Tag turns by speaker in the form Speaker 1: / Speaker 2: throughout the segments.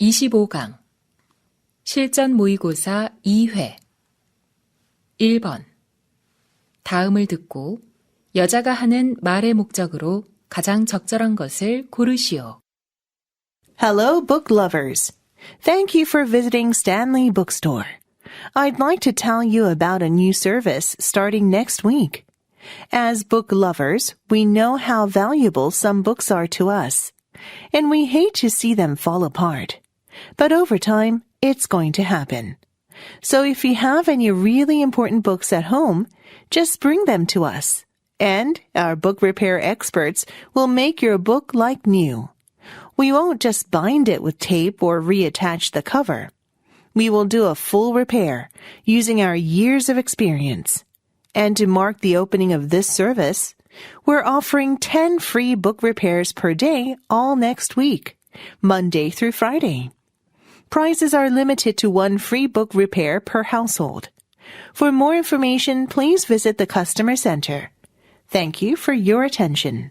Speaker 1: 25강 실전 모의고사 2회 1번 다음을 듣고 여자가 하는 말의 목적으로 가장 적절한 것을 고르시오.
Speaker 2: Hello, book lovers. Thank you for visiting Stanley Bookstore. I'd like to tell you about a new service starting next week. As book lovers, we know how valuable some books are to us, and we hate to see them fall apart. But over time, it's going to happen. So if you have any really important books at home, just bring them to us. And our book repair experts will make your book like new. We won't just bind it with tape or reattach the cover. We will do a full repair using our years of experience. And to mark the opening of this service, we're offering 10 free book repairs per day all next week, Monday through Friday. Prices are limited to one free book repair per household. For more information, please visit the customer center. Thank you for your attention.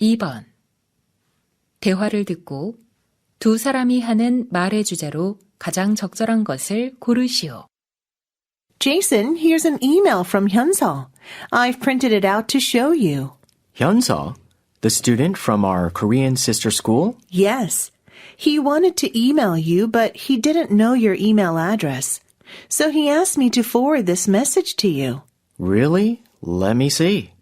Speaker 1: 이번 대화를 듣고 두 사람이 하는 말의 주제로 가장 적절한 것을 고르시오.
Speaker 2: Jason, here's an email from Hyunseo. I've printed it out to show you.
Speaker 3: Hyunseo, the student from our Korean sister school?
Speaker 2: Yes. He wanted to email you, but he didn't know your email address. So he asked me to forward this message to you.
Speaker 3: Really? Let me see.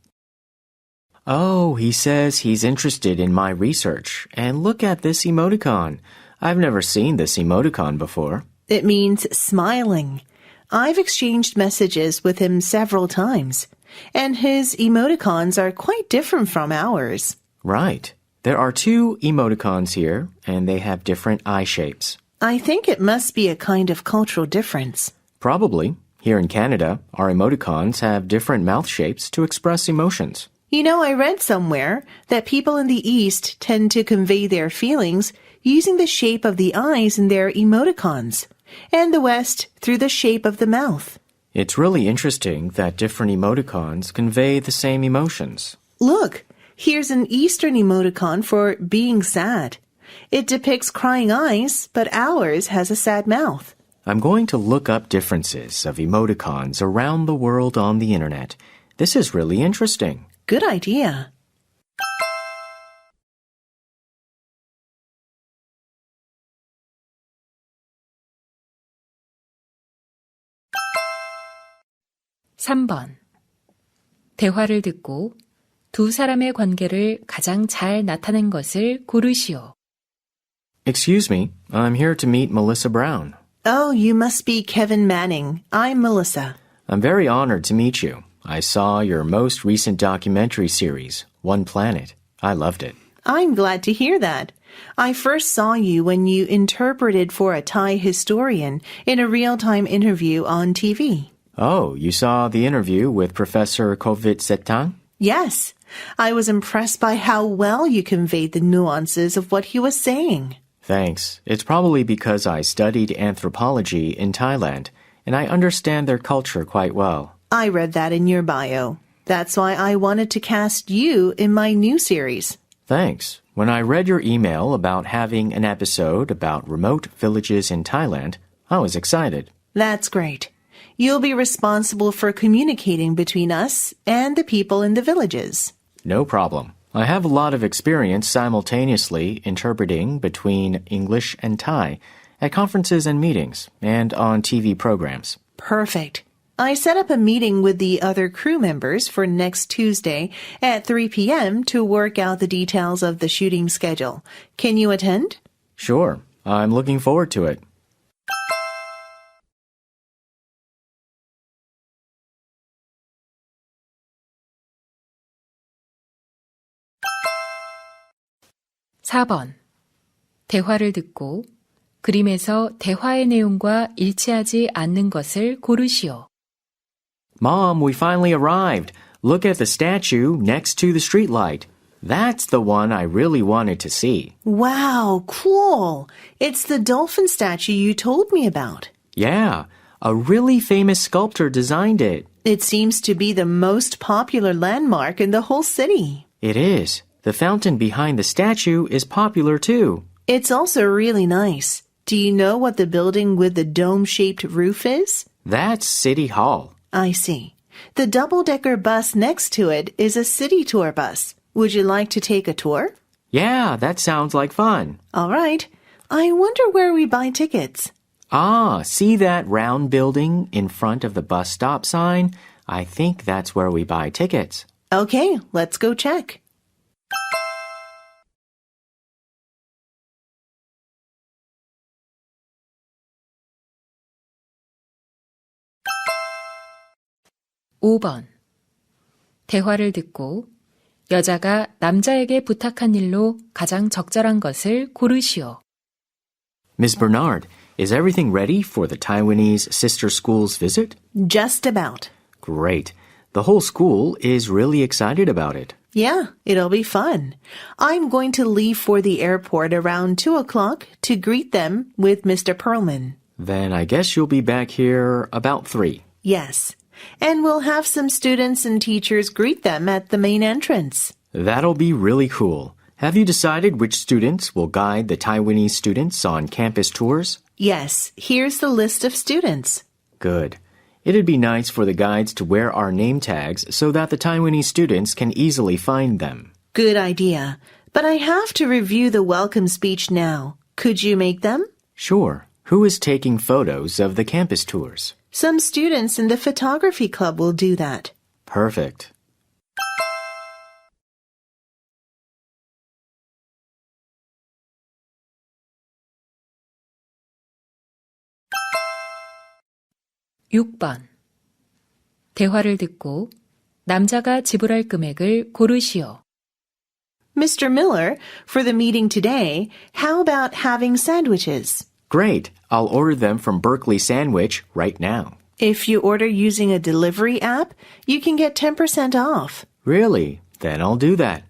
Speaker 3: Oh, he says he's interested in my research. And look at this emoticon. I've never seen this emoticon before.
Speaker 2: It means smiling. I've exchanged messages with him several times, and his emoticons are quite different from ours.
Speaker 3: Right. There are two emoticons here, and they have different eye shapes.
Speaker 2: I think it must be a kind of cultural difference.
Speaker 3: Probably. Here in Canada, our emoticons have different mouth shapes to express emotions.
Speaker 2: You know, I read somewhere that people in the East tend to convey their feelings using the shape of the eyes in their emoticons, and the West through the shape of the mouth.
Speaker 3: It's really interesting that different emoticons convey the same emotions.
Speaker 2: Look, here's an Eastern emoticon for being sad. It depicts crying eyes, but ours has a sad mouth.
Speaker 3: I'm going to look up differences of emoticons around the world on the internet. This is really interesting.
Speaker 2: Good idea.
Speaker 1: 삼 번 대화를 듣고 두 사람의 관계를 가장 잘 나타낸 것을 고르시오.
Speaker 3: Excuse me, I'm here to meet Melissa Brown.
Speaker 2: Oh, you must be Kevin Manning. I'm Melissa.
Speaker 3: I'm very honored to meet you. I saw your most recent documentary series, One Planet. I loved it.
Speaker 2: I'm glad to hear that. I first saw you when you interpreted for a Thai historian in a real time interview on TV.
Speaker 3: Oh, you saw the interview with Professor Kovit Setang?
Speaker 2: Yes, I was impressed by how well you conveyed the nuances of what he was saying.
Speaker 3: Thanks. It's probably because I studied anthropology in Thailand, and I understand their culture quite well.
Speaker 2: I read that in your bio. That's why I wanted to cast you in my new series.
Speaker 3: Thanks. When I read your email about having an episode about remote villages in Thailand, I was excited.
Speaker 2: That's great. You'll be responsible for communicating between us and the people in the villages.
Speaker 3: No problem. I have a lot of experience simultaneously interpreting between English and Thai at conferences and meetings and on TV programs.
Speaker 2: Perfect. I set up a meeting with the other crew members for next Tuesday at 3 p.m. to work out the details of the shooting schedule. Can you attend?
Speaker 3: Sure, I'm looking forward to it.
Speaker 1: 사 번 대화를 듣고 그림에서 대화의 내용과 일치하지 않는 것을 고르시오.
Speaker 3: Mom, we finally arrived. Look at the statue next to the streetlight. That's the one I really wanted to see.
Speaker 2: Wow, cool. It's the dolphin statue you told me about.
Speaker 3: Yeah, A really famous sculptor designed it.
Speaker 2: It seems to be the most popular landmark in the whole city.
Speaker 3: It is. The fountain behind the statue is popular too.
Speaker 2: It's also really nice. Do you know what the building with the dome shaped roof is?
Speaker 3: That's City Hall.
Speaker 2: I see. The double decker bus next to it is a city tour bus. Would you like to take a tour?
Speaker 3: Yeah, that sounds like fun.
Speaker 2: All right. I wonder where we buy tickets.
Speaker 3: Ah, see that round building in front of the bus stop sign? I think that's where we buy tickets.
Speaker 2: Okay, let's go check.
Speaker 1: 오 번 대화를 듣고 여자가 남자에게 부탁한 일로 가장 적절한 것을 고르시오.
Speaker 3: Miss Bernard, is everything ready for the Taiwanese sister school's visit?
Speaker 2: Just about.
Speaker 3: Great. The whole school is really excited about it.
Speaker 2: Yeah, it'll be fun. I'm going to leave for the airport around 2 o'clock to greet them with Mr. Perlman.
Speaker 3: Then I guess you'll be back here about three.
Speaker 2: Yes. And we'll have some students and teachers greet them at the main entrance.
Speaker 3: That'll be really cool. Have you decided which students will guide the Taiwanese students on campus tours?
Speaker 2: Yes, here's the list of students.
Speaker 3: Good. It'd be nice for the guides to wear our name tags so that the Taiwanese students can easily find them.
Speaker 2: Good idea. But I have to review the welcome speech now. Could you make them?
Speaker 3: Sure. Who is taking photos of the campus tours?
Speaker 2: Some students in the photography club will do that.
Speaker 3: Perfect.
Speaker 1: 육 번 대화를 듣고 남자가 지불할 금액을 고르시오.
Speaker 2: Mr. Miller, for the meeting today, how about having sandwiches?
Speaker 3: Great. I'll order them from Berkeley Sandwich right now.
Speaker 2: If you order using a delivery app, you can get 10% off.
Speaker 3: Really? Then I'll do that.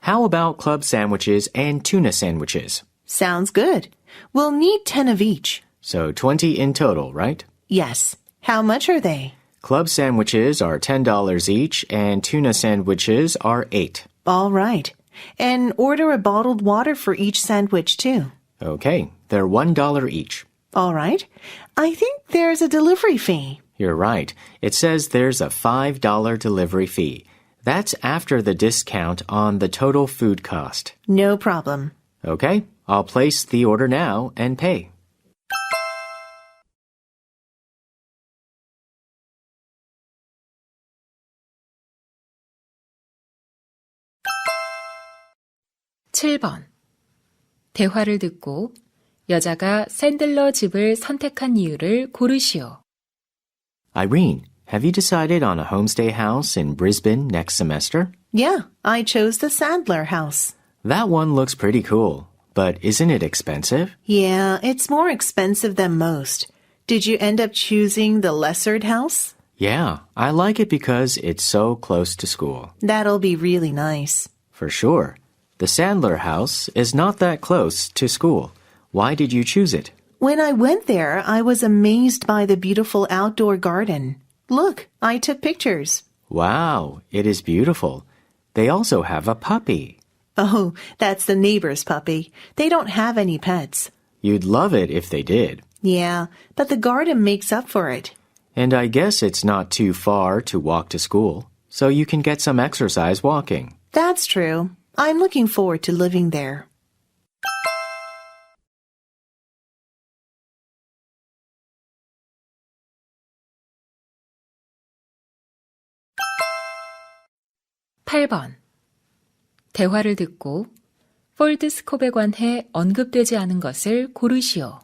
Speaker 3: How about club sandwiches and tuna sandwiches?
Speaker 2: Sounds good. We'll need 10 of each.
Speaker 3: So 20 in total, right?
Speaker 2: Yes. How much are they?
Speaker 3: Club sandwiches are $10 each and tuna sandwiches are 8.
Speaker 2: All right. And order a bottled water for each sandwich, too.
Speaker 3: Okay, they're $1 each.
Speaker 2: All right. I think there's a delivery fee.
Speaker 3: You're right. It says there's a $5 delivery fee. That's after the discount on the total food cost.
Speaker 2: No problem.
Speaker 3: Okay, I'll place the order now and pay.
Speaker 1: 칠번 대화를 듣고 여자가 샌들러 집을 선택한 이유를 고르시오.
Speaker 3: Irene, have you decided on a homestay house in Brisbane next semester?
Speaker 2: Yeah, I chose the Sandler house.
Speaker 3: That one looks pretty cool, but isn't it expensive?
Speaker 2: Yeah, it's more expensive than most. Did you end up choosing the Lessard house?
Speaker 3: Yeah, I like it because it's so close to school.
Speaker 2: That'll be really nice.
Speaker 3: For sure. The Sandler house is not that close to school. Why did you choose it?
Speaker 2: When I went there, I was amazed by the beautiful outdoor garden. Look, I took pictures.
Speaker 3: Wow, it is beautiful. They also have a puppy.
Speaker 2: Oh, that's the neighbor's puppy. They don't have any pets.
Speaker 3: You'd love it if they did.
Speaker 2: Yeah, but the garden makes up for it.
Speaker 3: And I guess it's not too far to walk to school, so you can get some exercise walking.
Speaker 2: That's true. I'm looking forward to living there.
Speaker 1: 팔 번 대화를 듣고 폴드스콥에 관해 언급되지 않은 것을 고르시오.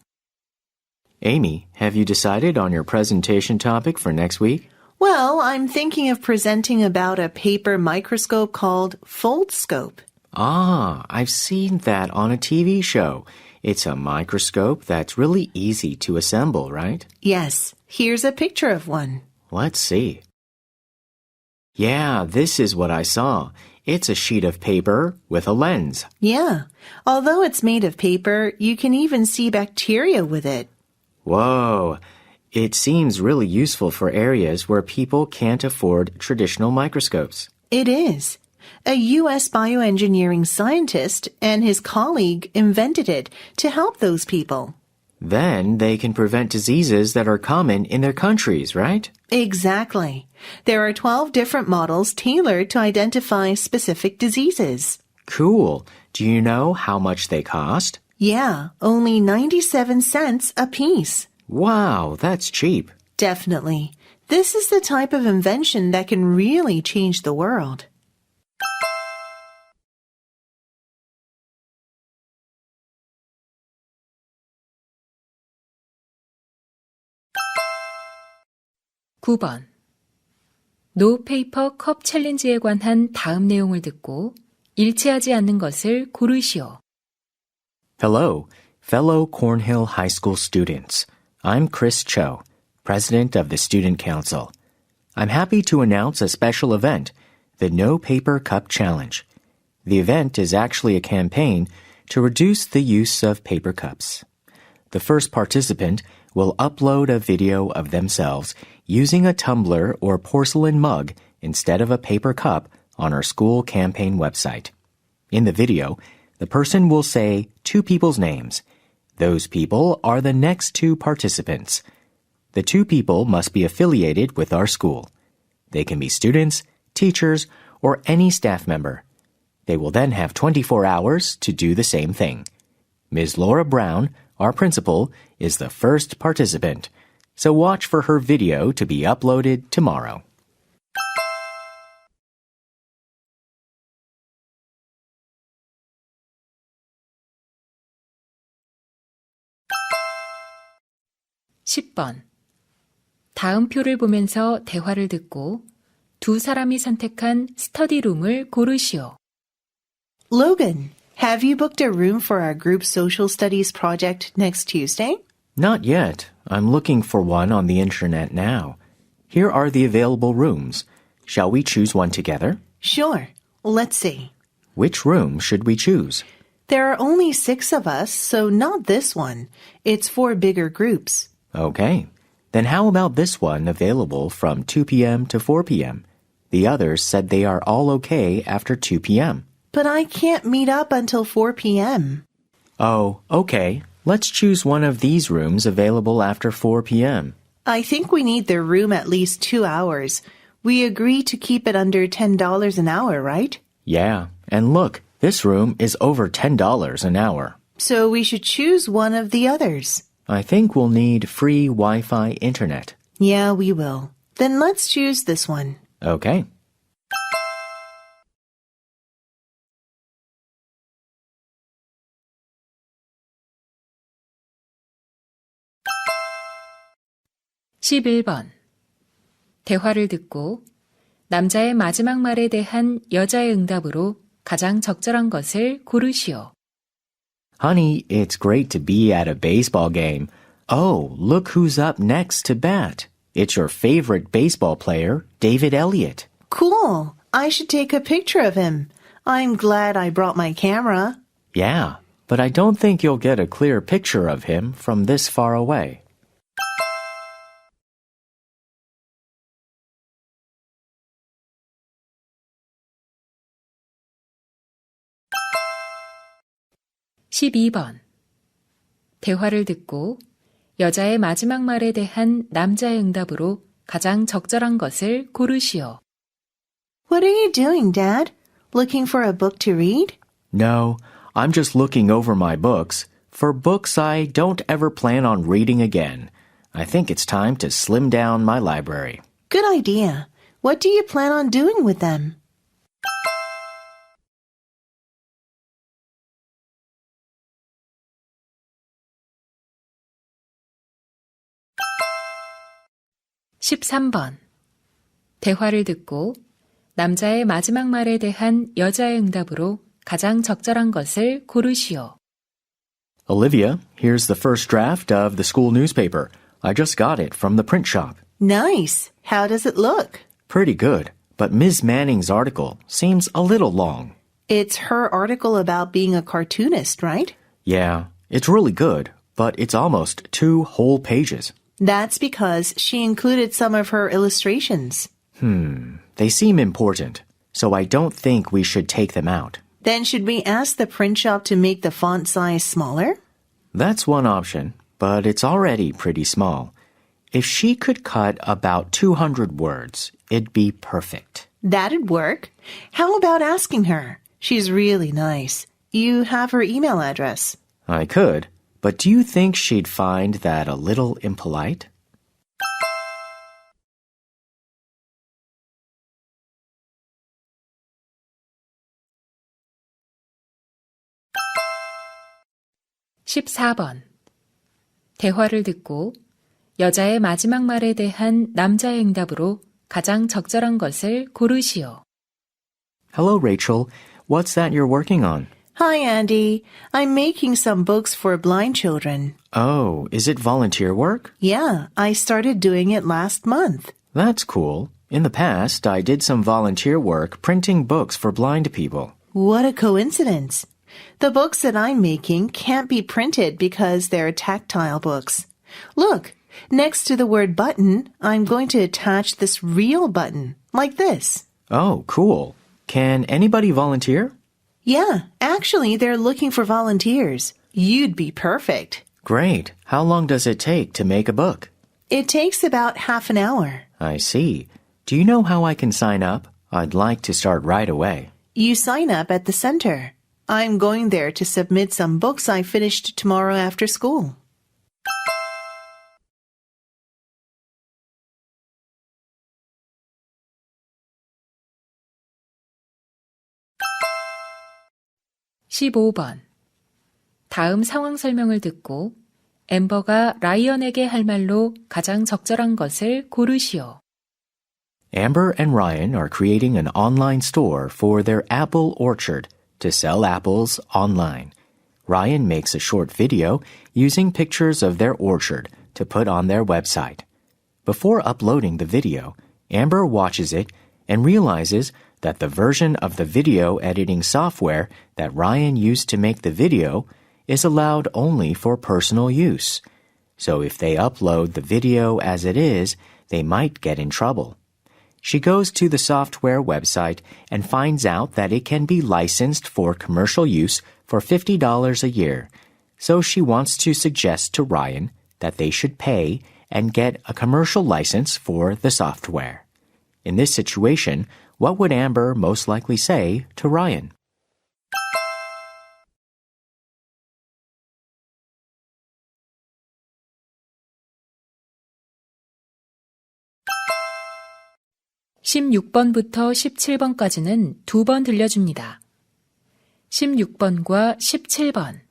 Speaker 3: Amy, have you decided on your presentation topic for next week?
Speaker 2: Well, I'm thinking of presenting about a paper microscope called Foldscope.
Speaker 3: Ah, I've seen that on a TV show. It's a microscope that's really easy to assemble, right?
Speaker 2: Yes, here's a picture of one.
Speaker 3: Let's see. Yeah, this is what I saw. It's a sheet of paper with a lens.
Speaker 2: Yeah, although it's made of paper, you can even see bacteria with it.
Speaker 3: Whoa. It seems really useful for areas where people can't afford traditional microscopes.
Speaker 2: It is. A U.S. bioengineering scientist and his colleague invented it to help those people.
Speaker 3: Then they can prevent diseases that are common in their countries, right?
Speaker 2: Exactly. There are 12 different models tailored to identify specific diseases.
Speaker 3: Cool. Do you know how much they cost?
Speaker 2: Yeah, only 97 cents a piece.
Speaker 3: Wow, that's cheap.
Speaker 2: Definitely. This is the type of invention that can really change the world.
Speaker 1: 구 번 노페이퍼 컵 챌린지에 관한 다음 내용을 듣고 일치하지 않는 것을 고르시오.
Speaker 3: Hello, fellow Cornhill High School students. I'm Chris Cho, president of the Student Council. I'm happy to announce a special event, the No Paper Cup Challenge. The event is actually a campaign to reduce the use of paper cups. The first participant will upload a video of themselves using a tumbler or porcelain mug instead of a paper cup on our school campaign website. In the video, the person will say two people's names. Those people are the next two participants. The two people must be affiliated with our school. They can be students, teachers, or any staff member. They will then have 24 hours to do the same thing. Ms. Laura Brown, our principal, is the first participant, so watch for her video to be uploaded tomorrow.
Speaker 1: 십 번 다음 표를 보면서 대화를 듣고 두 사람이 선택한 스터디룸을 고르시오.
Speaker 2: Logan, have you booked a room for our group social studies project next Tuesday?
Speaker 3: Not yet. I'm looking for one on the internet now. Here are the available rooms. Shall we choose one together?
Speaker 2: Sure. Let's see.
Speaker 3: Which room should we choose?
Speaker 2: There are only six of us, so not this one. It's for bigger groups.
Speaker 3: Okay. Then how about this one available from 2 p.m. to 4 p.m.? The others said they are all okay after 2 p.m.
Speaker 2: But I can't meet up until 4 p.m.
Speaker 3: Oh, okay. Let's choose one of these rooms available after 4 p.m.
Speaker 2: I think we need the room at least two hours. We agree to keep it under $10 an hour, right?
Speaker 3: Yeah, and look, this room is over $10 an hour.
Speaker 2: So we should choose one of the others.
Speaker 3: I think we'll need free Wi Fi internet.
Speaker 2: Yeah, we will. Then let's choose this one.
Speaker 3: Okay.
Speaker 1: 십일 번 대화를 듣고 남자의 마지막 말에 대한 여자의 응답으로 가장 적절한 것을 고르시오.
Speaker 3: Honey, it's great to be at a baseball game. Oh, look who's up next to bat. It's your favorite baseball player, David Elliott.
Speaker 2: Cool. I should take a picture of him. I'm glad I brought my camera.
Speaker 3: Yeah, but I don't think you'll get a clear picture of him from this far away.
Speaker 1: 십이 번 대화를 듣고 여자의 마지막 말에 대한 남자의 응답으로 가장 적절한 것을 고르시오.
Speaker 2: What are you doing, Dad? Looking for a book to read?
Speaker 3: No, I'm just looking over my books. For books I don't ever plan on reading again. I think it's time to slim down my library.
Speaker 2: Good idea. What do you plan on doing with them?
Speaker 1: 십삼 번 대화를 듣고 남자의 마지막 말에 대한 여자의 응답으로 가장 적절한 것을 고르시오.
Speaker 3: Olivia, here's the first draft of the school newspaper. I just got it from the print shop.
Speaker 2: Nice. How does it look?
Speaker 3: Pretty good, but Ms. Manning's article seems a little long.
Speaker 2: It's her article about being a cartoonist, right?
Speaker 3: Yeah, it's really good, but it's almost two whole pages.
Speaker 2: That's because she included some of her illustrations.
Speaker 3: Hmm, they seem important, so I don't think we should take them out.
Speaker 2: Then should we ask the print shop to make the font size smaller?
Speaker 3: That's one option, but it's already pretty small. If she could cut about 200 words, it'd be perfect.
Speaker 2: That'd work. How about asking her? She's really nice. You have her email address.
Speaker 3: I could, but do you think she'd find that a little impolite?
Speaker 1: 십사 번 대화를 듣고 여자의 마지막 말에 대한 남자의 응답으로 가장 적절한 것을 고르시오.
Speaker 3: Hello, Rachel. What's that you're working on?
Speaker 2: Hi, Andy. I'm making some books for blind children.
Speaker 3: Oh, is it volunteer work?
Speaker 2: Yeah, I started doing it last month.
Speaker 3: That's cool. In the past, I did some volunteer work printing books for blind people.
Speaker 2: What a coincidence. The books that I'm making can't be printed because they're tactile books. Look, next to the word button, I'm going to attach this real button, like this.
Speaker 3: Oh, cool. Can anybody volunteer?
Speaker 2: Yeah, actually, they're looking for volunteers. You'd be perfect.
Speaker 3: Great. How long does it take to make a book?
Speaker 2: It takes about half an hour.
Speaker 3: I see. Do you know how I can sign up? I'd like to start right away.
Speaker 2: You sign up at the center. I'm going there to submit some books I finished tomorrow after school.
Speaker 1: 십오 번 다음 상황 설명을 듣고 엠버가 라이언에게 할 말로 가장 적절한 것을 고르시오.
Speaker 3: Amber and Ryan are creating an online store for their apple orchard to sell apples online. Ryan makes a short video using pictures of their orchard to put on their website. Before uploading the video, Amber watches it and realizes that the version of the video editing software that Ryan used to make the video is allowed only for personal use. So if they upload the video as it is, they might get in trouble. She goes to the software website and finds out that it can be licensed for commercial use for $50 a year. So she wants to suggest to Ryan that they should pay and get a commercial license for the software. In this situation, what would Amber most likely say to Ryan?
Speaker 1: 십육 번부터 십칠 번까지는 두 번 들려줍니다. 십육 번과 십칠 번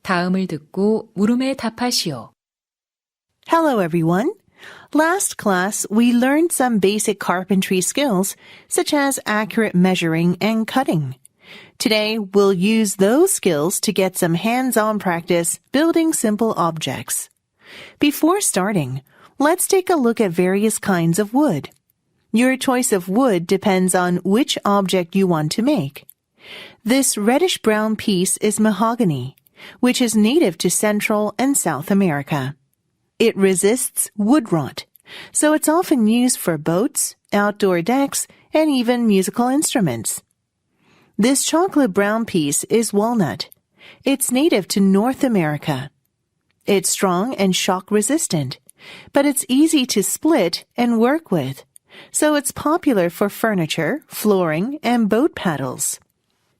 Speaker 1: 다음을 듣고 물음에 답하시오.
Speaker 2: Hello, everyone. Last class, we learned some basic carpentry skills, such as accurate measuring and cutting. Today, we'll use those skills to get some hands-on practice building simple objects. Before starting, let's take a look at various kinds of wood. Your choice of wood depends on which object you want to make. This reddish brown piece is mahogany, which is native to Central and South America. It resists wood rot, so it's often used for boats, outdoor decks, and even musical instruments. This chocolate brown piece is walnut. It's native to North America. It's strong and shock resistant, but it's easy to split and work with, so it's popular for furniture, flooring, and boat paddles.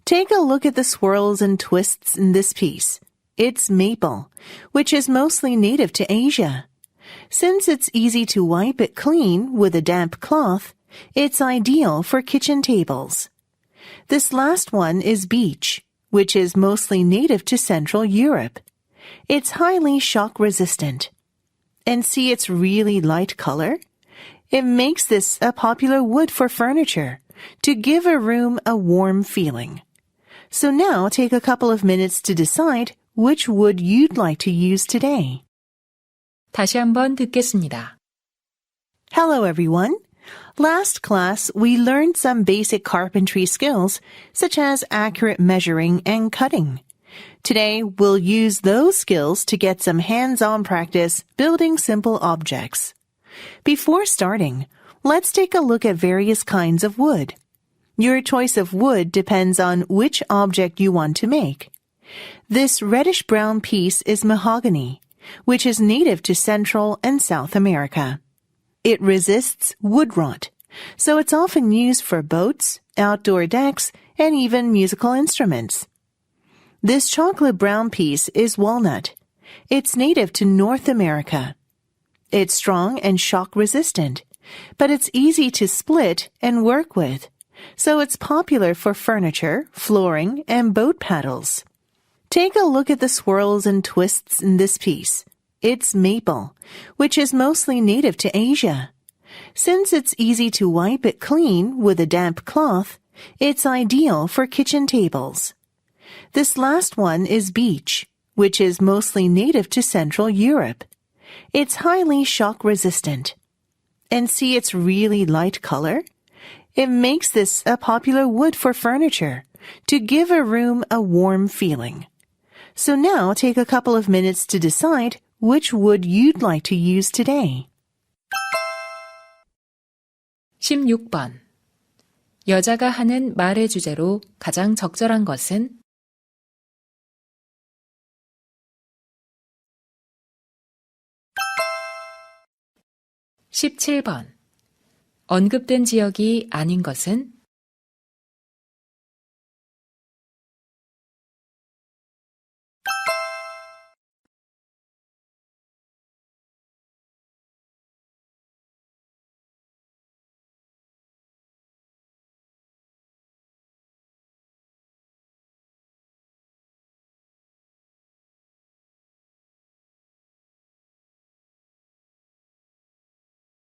Speaker 2: Take a look at the swirls and twists in this piece. It's maple, which is mostly native to Asia. Since it's easy to wipe it clean with a damp cloth, it's ideal for kitchen tables. This last one is beech, which is mostly native to Central Europe. It's highly shock resistant. And see its really light color? It makes this a popular wood for furniture to give a room a warm feeling. So now take a couple of minutes to decide which wood you'd like to use today.
Speaker 1: 다시 한번 듣겠습니다.
Speaker 2: Hello, everyone. Last class, we learned some basic carpentry skills, such as accurate measuring and cutting. Today, we'll use those skills to get some hands-on practice building simple objects. Before starting, let's take a look at various kinds of wood. Your choice of wood depends on which object you want to make. This reddish brown piece is mahogany, which is native to Central and South America. It resists wood rot, so it's often used for boats, outdoor decks, and even musical instruments. This chocolate brown piece is walnut. It's native to North America. It's strong and shock resistant, but it's easy to split and work with, so it's popular for furniture, flooring, and boat paddles. Take a look at the swirls and twists in this piece. It's maple, which is mostly native to Asia. Since it's easy to wipe it clean with a damp cloth, it's ideal for kitchen tables. This last one is beech, which is mostly native to Central Europe. It's highly shock resistant. And see its really light color? It makes this a popular wood for furniture to give a room a warm feeling. So now take a couple of minutes to decide which wood you'd like to use today.
Speaker 1: 16번. 여자가 하는 말의 주제로 가장 적절한 것은 17번. 언급된 지역이 아닌 것은